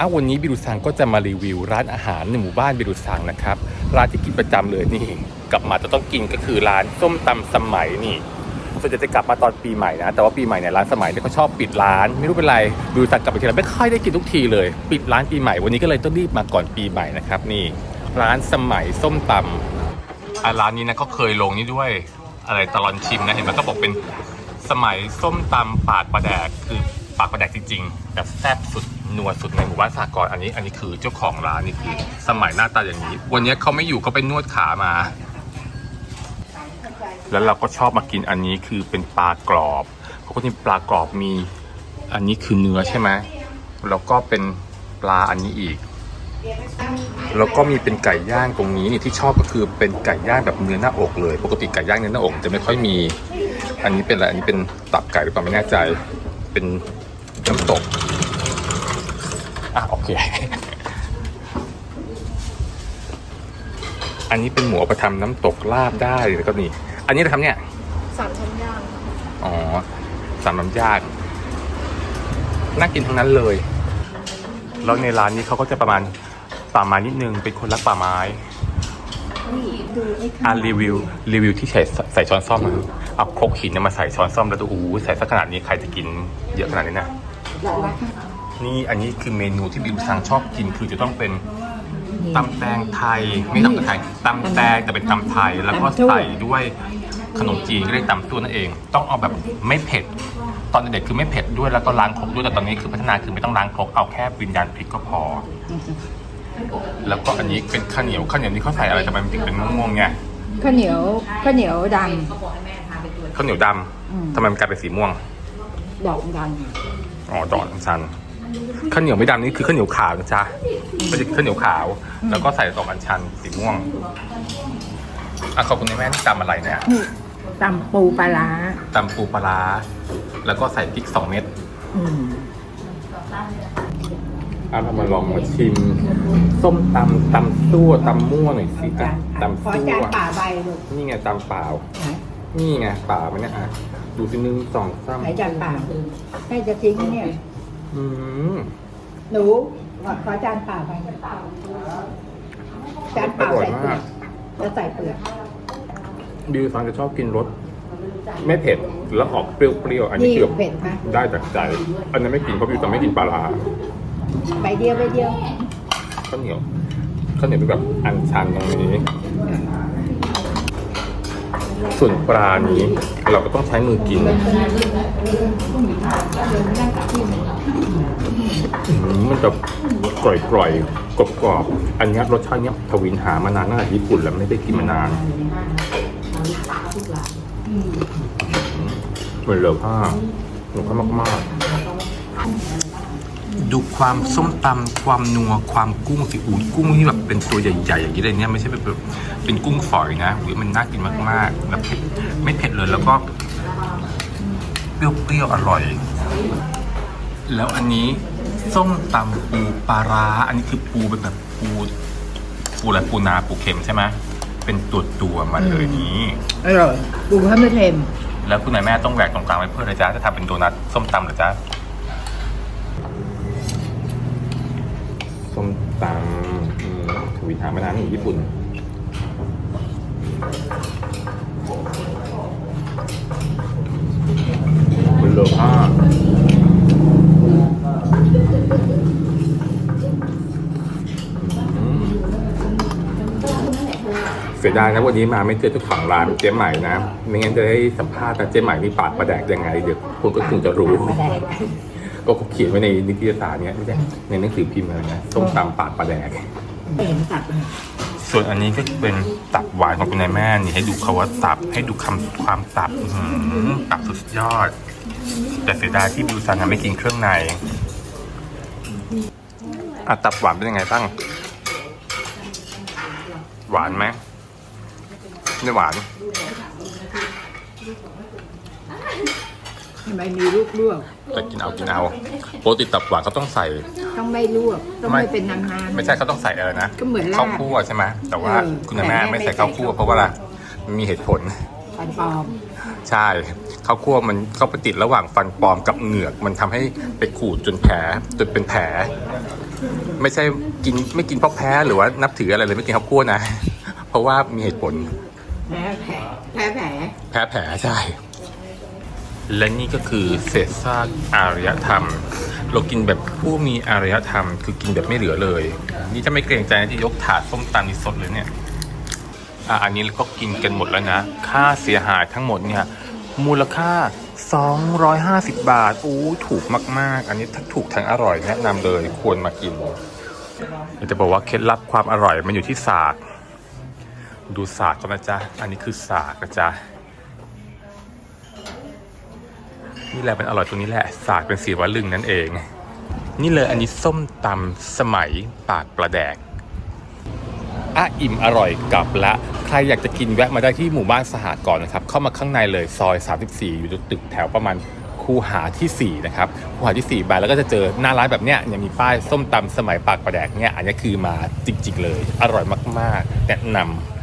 อ้าวันนี้บิรุซังก็จะมารีวิวร้านอาหารในหมู่บ้านบิรุซังนะครับ ร้านที่กินประจำเลยนี่ กลับมาจะต้องกินก็คือร้านส้มตำสมัยนี่ส่วนใหญ่จะกลับมาตอนปีใหม่นะ แต่ว่าปีใหม่เนี่ยร้านสมัยเนี่ยเขาชอบปิดร้าน ไม่รู้เป็นไรบิรุซังกลับไปทีไรไม่ค่อยได้กินทุกทีเลย ปิดร้านปีใหม่วันนี้ก็เลยต้องรีบมาก่อนปีใหม่นะครับนี่ ร้านสมัยส้มตำอะร้านนี้นะเขาเคยลงนี่ด้วย อะไรตลอนชิมนะเห็นไหมก็บอกเป็นสมัยส้มตำปากประแดกคือ ปากประแดกจริงๆแบบแซ่บสุดนัวสุดในหมู่บ้านสากลอันนี้อันนี้คือเจ้าของร้านนี่คือสมัยหน้าตาอย่างนี้ วันนี้เขาไม่อยู่เขาไปนวดขามา แล้วเราก็ชอบมากินอันนี้คือเป็นปลากรอบเขาก็จะมีปลากรอบมี อันนี้คือเนื้อใช่ไหมแล้วก็เป็นปลาอันนี้อีกแล้วก็มีเป็นไก่ย่างตรงนี้นี่ที่ชอบก็คือเป็นไก่ย่างแบบเนื้อหน้าอกเลย ปกติไก่ย่างเนื้อหน้าอกจะไม่ค่อยมี อันนี้เป็นอะไรอันนี้เป็นตับไก่หรือเปล่าไม่แน่ใจ เป็น น้ำตก อะ โอเค อันนี้เป็นหมูเอาไปทำน้ำตกลาบได้แล้วก็นี่ อันนี้เราทำเนี่ย สามชั้นย่างอ๋อ สามน้ำยากน่ากินทั้งนั้นเลย แล้วในร้านนี้เขาก็จะประมาณป่าไม้นิดนึง เป็นคนรักป่าไม้ นี่ดูไอ้อะข้างรีวิวรีวิวที่ใส่ใส่ช้อนซ่อมอะเอาครกหินเนี่ยมาใส่ช้อนซ่อมแล้วดูโอ้โหใส่สักขนาดนี้ใครจะกินเยอะขนาดนี้นะละละ นี่อันนี้คือเมนูที่บิวซังชอบกินคือจะต้องเป็นตำแตงไทยไม่ตำแตงไทยตำแตงแต่เป็นตำไทยแล้วก็ใส่ด้วยขนมจีนก็เรียกตำตัวนั่นเอง ต้องเอาแบบไม่เผ็ด ตอนเด็กๆคือไม่เผ็ดด้วยแล้วก็ล้างครกด้วยแต่ตอนนี้คือพัฒนาคือไม่ต้องล้างครกเอาแค่วิญญาณพริกก็พอ แล้วก็อันนี้เป็นข้าวเหนียวข้าวเหนียวนี่เขาใส่อะไรทำไมมันถึงเป็นม่วงๆไงข้าวเหนียวข้าวเหนียวดข้าวเหนียวดอืมำทำไมมันกลายเป็นสีม่วงำดอกดัน อ๋อดอกชันข้าวเหนียวไม่ดำนี่คือข้าวเหนียวขาวนะจ๊ะไม่ใช่ข้าวเหนียวขาว แล้วก็ใส่ดอกอัญชันสีม่วงอะขอบคุณแม่ที่ตำอะไรเนี่ยนี่ตำปูปลาร้าตำปูปลาร้าแล้วก็ใส่พริกสองเม็ดอืมอะเรามาลองมาชิม ส้มตำตำซั่วตำมั่วหน่อยสิจ๊ะตำขอซั่จานวป่าใบลูกนี่ไงตำเปล่านี่ ไงเปล่ามันเนี่ยอะดูสิหนึ่งสองสามไหนจานป่าแม่จะทิ้งเนี่ย อืมหนูขอจานป่าใบจานเปล่าอร่อยใส่เปลือมากกแล้วใส่เปลือกบิวฟังจะชอบกินรสไม่เผ็ดแล้วออกเปรี้ยวๆอันนี้นี่คือแบบเผ็ดปะได้จากใจ อันนั้นไม่กินเพราะบิวจะไม่กินปลาร้าใบเดียวใบเดียวข้าวเหนียวข้าวเหนียวเป็นแบบอันชันตรงนี้ ส่วนปลานี้เราก็ต้องใช้มือกินมันจะกร่อยกร่อยๆกรอบกรอบๆอันนี้รสชาติเนี้ยทวินหามานานตั้งแต่ญี่ปุ่นแล้วไม่ได้กินมานานเหมือนเหลือผ้าหนูก็มากมากๆ ดูความส้มตำความนัวความกุ้งสิอูดกุ้งที่แบบเป็นตัวใหญ่ๆอย่างนี้เลยเนี่ยไม่ใช่แบบเป็นกุ้งฝอยนะอุ้ยมันน่ากินมากๆแบบเผ็ดไม่เผ็ดเลยแล้วก็เปรี้ยวๆอร่อย แล้วอันนี้ส้มตำปูปลาร้าอันนี้คือปูเป็นแบบปูปูอะไรปูนาปูเค็มใช่ไหมเป็นตัวตัวๆมาเลยนี้อร่อยปูข้าวไม่เค็มแล้วคุณนายแม่ต้องแหวกตรงกลางไว้เพื่ออะไรจ๊ะจะทำเป็นโดนัทส้มตำเหรอจ๊ะส้ม ตำอืมทวินหามานานอยู่ญี่ปุ่นคุณโลผ้าเสียดายนะวันนี้มาไม่เจอเจ้าของร้านเจ๊ใหม่นะ ไม่งั้นจะได้สัมภาษณ์นะเจ๊ใหม่นี่ปากประแดกยังไง เดี๋ยวคุณก็คงจะรู้ กก็เขาเขียนไว้ในนิตยสารเนี้ยไม่ใช่ในหนังสือพิมพ์อะไรนะส้มตำปากปลาแดก ไม่เห็นตัดเลยส่วนอันนี้ก็เป็นตับหวานของคุณนายแม่นี่ให้ดูเขาว่าตับให้ดูคำความตับอื้อหือตับสุดยอด แต่เสียดายที่บิวซันทำไม่กินเครื่องในอะตับหวานเป็นยังไงบ้าง หวานไหมไม่หวาน ทำไมมีลูกลวกแต่กินเอากินเอาปกติตับหวานเขาต้องใส่ ต้องไม่ลวกต้องไม่เป็นนานๆไม่ใช่เขาต้องใส่อะไรนะก็เหมือนลาบข้าวคั่วใช่ไหมแต่ว่าเออคุณนายแม่แต่แม่ไม่ไม่ใส่ ข้าวคั่วใส่ข้าวเพราะว่าอะไรมันมีเหตุผล ฟันปลอมใช่ข้าวคั่วมันเข้าไปติดระหว่างฟันปลอมกับเหงือก มันทำให้ไปขูดจนแผลจนเป็นแผล ไม่ใช่กินไม่กินเพราะแพ้หรือว่านับถืออะไรเลยไม่กินข้าวคั่วนะ เพราะว่ามีเหตุผลแผลแผลแผลแผลแพ้แผลใช่ และนี่ก็คือเศษซากอารยธรรม เรากินแบบผู้มีอารยธรรม คือกินแบบไม่เหลือเลย นี่จะไม่เกรงใจนะที่ยกถาดส้มตำนี่สดเลยเนี่ยอะอันนี้เราก็กินกันหมดแล้วนะ ค่าเสียหายทั้งหมดเนี่ยมูลค่า 250 บาทอู้ถูกมาก ๆ อันนี้ทั้งถูกทั้งอร่อยแนะนำเลยควรมากินอยากจะบอกว่าเคล็ดลับความอร่อยมันอยู่ที่สากดูสากก็นะจ๊ะ อันนี้คือสากนะจ๊ะ นี่แหละเป็นอร่อยตรงนี้แหละ สากเป็นสีวลึงนั่นเอง นี่เลยอันนี้ส้มตำสมัยปากประแดกอะอิ่มอร่อยกลับละ ใครอยากจะกินแวะมาได้ที่หมู่บ้านสหกรณ์นะครับ เข้ามาข้างในเลยซอย 34 อยู่ตึกแถวประมาณคูหาทีสี่4 นะครับ คูหาที่ 4 ไปแล้วก็จะเจอหน้าร้านแบบเนี้ยยังมีป้ายส้มตำสมัยปากประแดกเนี่ยอันนี้คือมาจริงๆเลย อร่อยมากๆ แนะนำ